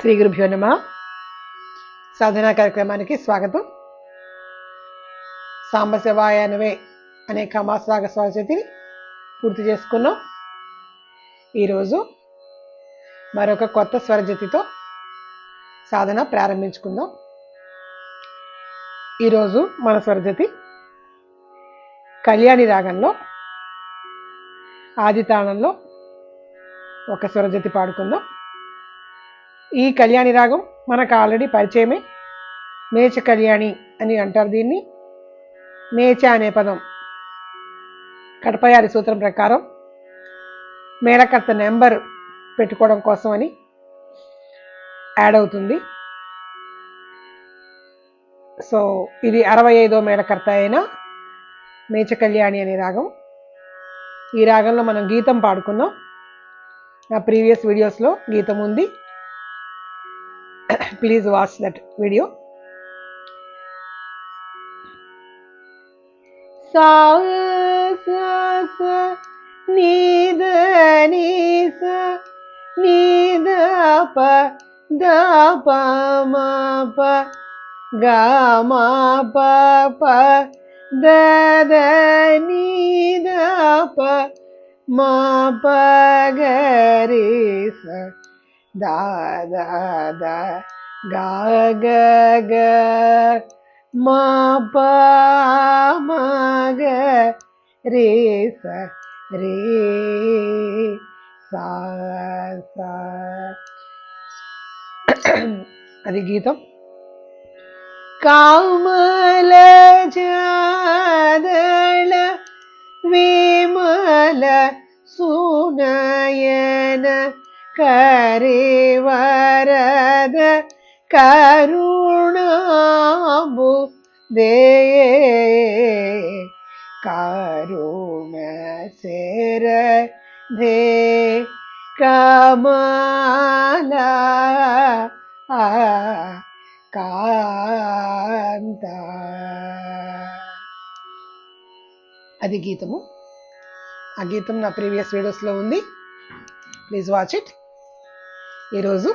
శ్రీ గురుభ్యో నమ. సాధనా కార్యక్రమానికి స్వాగతం. సాంబశివాయనవే అనే కమాసాగ స్వరజతిని పూర్తి చేసుకున్నాం. ఈరోజు మరొక కొత్త స్వరజతితో సాధన ప్రారంభించుకుందాం. ఈరోజు మన స్వరజతి కళ్యాణి రాగంలో ఆదితాళంలో ఒక స్వరజతి పాడుకుందాం. ఈ కళ్యాణి రాగం మనకు ఆల్రెడీ పరిచయమే. మేచ కళ్యాణి అని అంటారు దీన్ని. మేచ అనే పదం కడపయారి సూత్రం ప్రకారం మేళకర్త నెంబర్ పెట్టుకోవడం కోసం అని యాడ్ అవుతుంది. సో ఇది అరవై ఐదో మేళకర్త అయిన మేచ కళ్యాణి అనే రాగం. ఈ రాగంలో మనం గీతం పాడుకున్నాం. నా ప్రీవియస్ వీడియోస్లో గీతం ఉంది. please watch that video. Sa sa sa ni da ni sa ni da pa da pa ma pa ga ma pa pa da da ni da pa ma pa ga re sa da da da. గా గ గ మా ప మ గ రే స రే సా సా అది గీతం కామల జాదళ విమల సునయన కరే వరద కరుణాంబు దే కరుణ శర ధే కమల కాంత అది గీతము. ఆ గీతం నా ప్రీవియస్ వీడియోస్లో ఉంది. Please watch it. ఈరోజు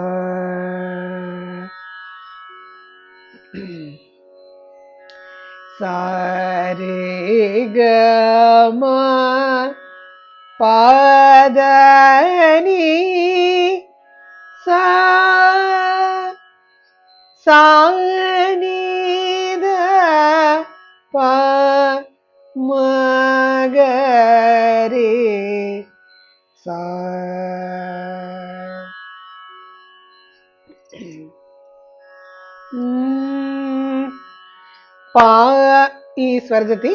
സാരി ഗമ പാദനി സാ സാനീത പ മകര స్వరజతి.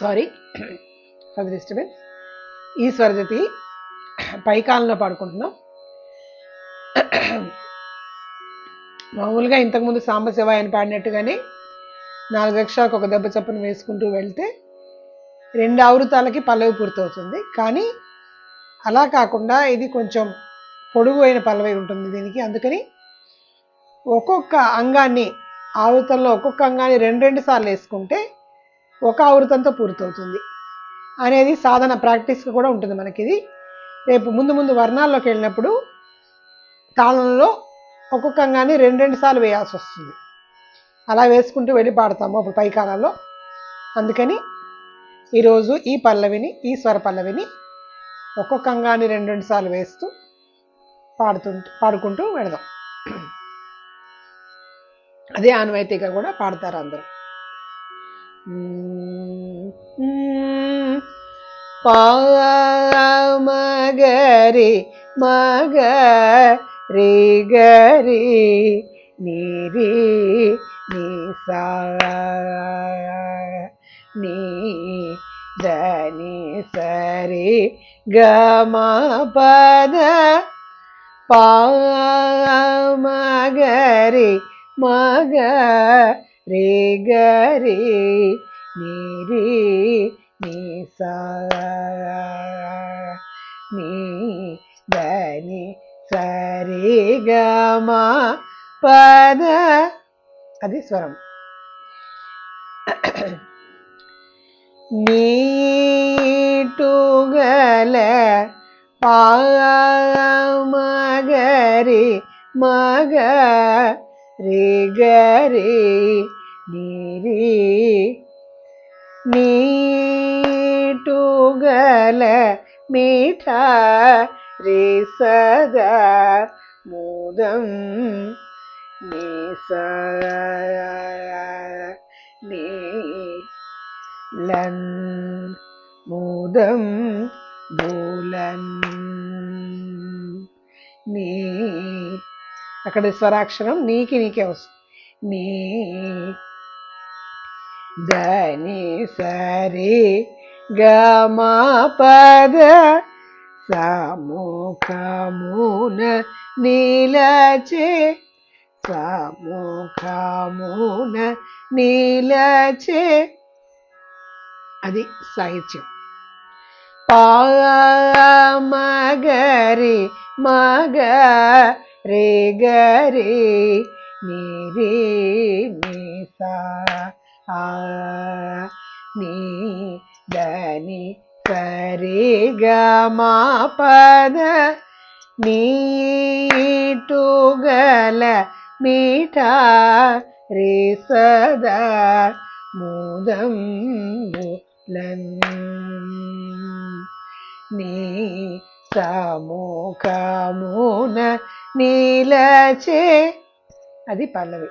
సారీ ఫర్ డిస్టర్బెన్స్ ఈ స్వరజతి పైకాలంలో పాడుకుంటున్నాం. మామూలుగా ఇంతకుముందు సాంబశివ ఆయన పాడినట్టుగానే నాలుగు అక్షరాలకు ఒక దెబ్బ చప్పున వేసుకుంటూ వెళ్తే రెండు ఆవృతాలకి పల్లవి పూర్తవుతుంది. కానీ అలా కాకుండా ఇది కొంచెం పొడుగు అయిన పల్లవి ఉంటుంది దీనికి. అందుకని ఒక్కొక్క అంగాన్ని ఆవృతంలో ఒక్కొక్క అంగాన్ని రెండు రెండు సార్లు వేసుకుంటే ఒక ఆవృతంతో పూర్తవుతుంది. అనేది సాధన ప్రాక్టీస్గా కూడా ఉంటుంది మనకి ఇది రేపు ముందు ముందు వర్ణాల్లోకి వెళ్ళినప్పుడు తాళంలో ఒక్కొక్క అంగాన్ని రెండు రెండు సార్లు వేయాల్సి వస్తుంది. అలా వేసుకుంటూ వెళ్ళి పాడతాము అప్పుడు పైకాలంలో. అందుకని ఈరోజు ఈ పల్లవిని ఈ స్వర పల్లవిని ఒక్కొక్క అంగాన్ని రెండు రెండు సార్లు వేస్తూ పాడుతుంటూ పాడుకుంటూ వెళదాం. అదే ఆనవాయితీగా కూడా పాడతారు అందరూ పామగరి మగ రే గరి నీరి నీ సా నీ దని సరి గమ పద పామగరి மக ரே கரே நீரே நீசா நீ தனி சரி கமா பத. அது ஸ்வரம். நீட்டுகல பாமகரி மக పామగరి మగ రి గరి నిరి నీటుగల మీఠా రే సదా ముదం నీ సా నీ లన్ ముదం బూలన్ నీ అక్కడ స్వరాక్షరం నీకి నీకే వస్తుంది. నీ దని సరి గమ పద సముఖమున నీలచే సముఖమున నీలచే అది సాహిత్యం. పామగరి మగ ರೇ ಗ ರೇ ನೀ ರೇ ನೀ ಸಾ ಆ ನೀ ಧನಿ ಸರಿ ಗ ಮಾ ಪದ ನೀಟುಗಲ ಮೀಠ ರೇ ಸದಾ മൂതം മൂലം നീ సముఖమున నీలచే. అది పల్లవి.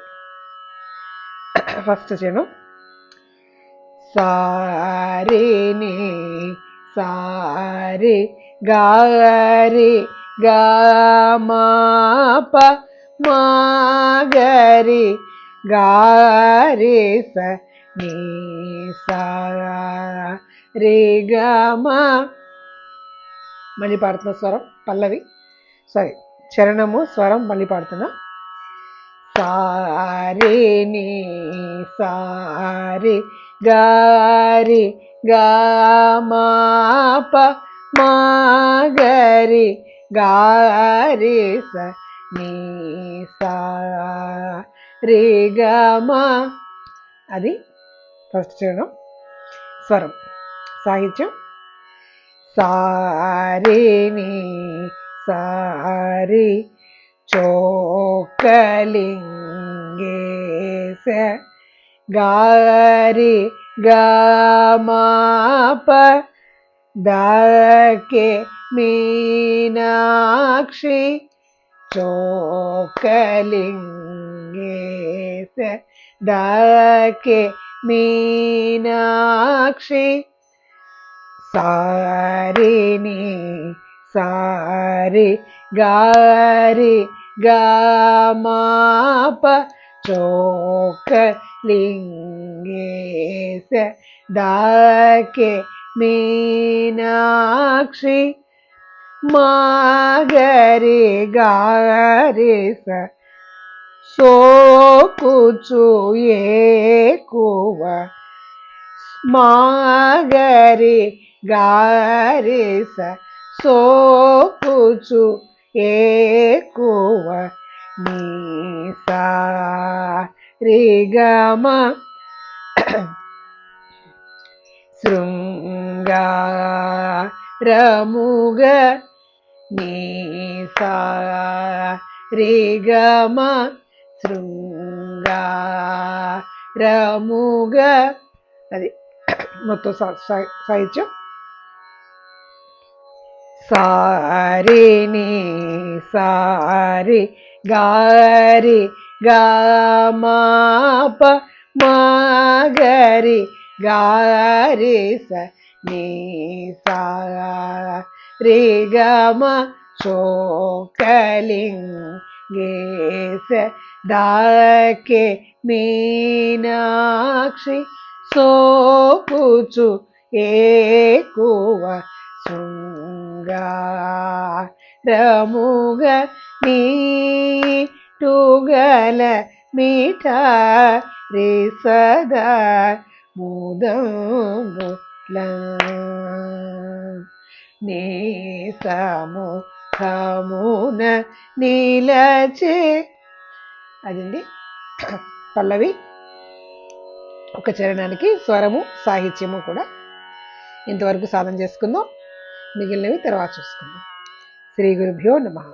ఫస్ట్ చేయను సారిని సారి గారి గమాప మాగరి గారి స నీ సారి రే గమా మళ్ళీ పాడుతున్న స్వరం పల్లవి. సారీ చరణము స్వరం మళ్ళీ పాడుతున్నా. సారి సారి గారి గామాప మాగరి గారి స నీ సా రే గమా అది ఫస్ట్ చరణం. స్వరం సాహిత్యం. സാരിണി സാരി ചോക്കലിംഗേസ ഗാരി ഗമാപ ദേ മീനാക്ഷി ചോക്കലിംഗേസ ദേ മീനാക്ഷി സാരി സാരി ഗാരി ഗാമാപ ചോക്ക ലിംഗേസ ദാക്കെ മീനാക്ഷി മാഗരി ഗാരി സ സോ കുച്ചു ഏ കുവ మాగరి గారిస సోకుచు ఏకువ నీసా రిగమ శృంగారముగ నీసా రిగమ శృంగారముగ അത് മൊത്തം സഹിച്ചു. സാരി നീ സാരി ഗാരി ഗാമാപ മാഗരി ഗാരി സ നീ സാരി ഗമ ശോകലിംഗ് ഗേസ ദാക്കെ മീനാക്ഷി సోపుచు ఏకువ శృంగారముగ నీటుగల మీఠ రే సదా ముదముల నేసము ఖమున నీలచే అదండి పల్లవి ఒక చరణానికి స్వరము సాహిత్యము కూడా ఇంతవరకు సాధన చేసుకుందాం. మిగిలినవి తర్వాత చూసుకుందాం. శ్రీ గురుభ్యో నమ.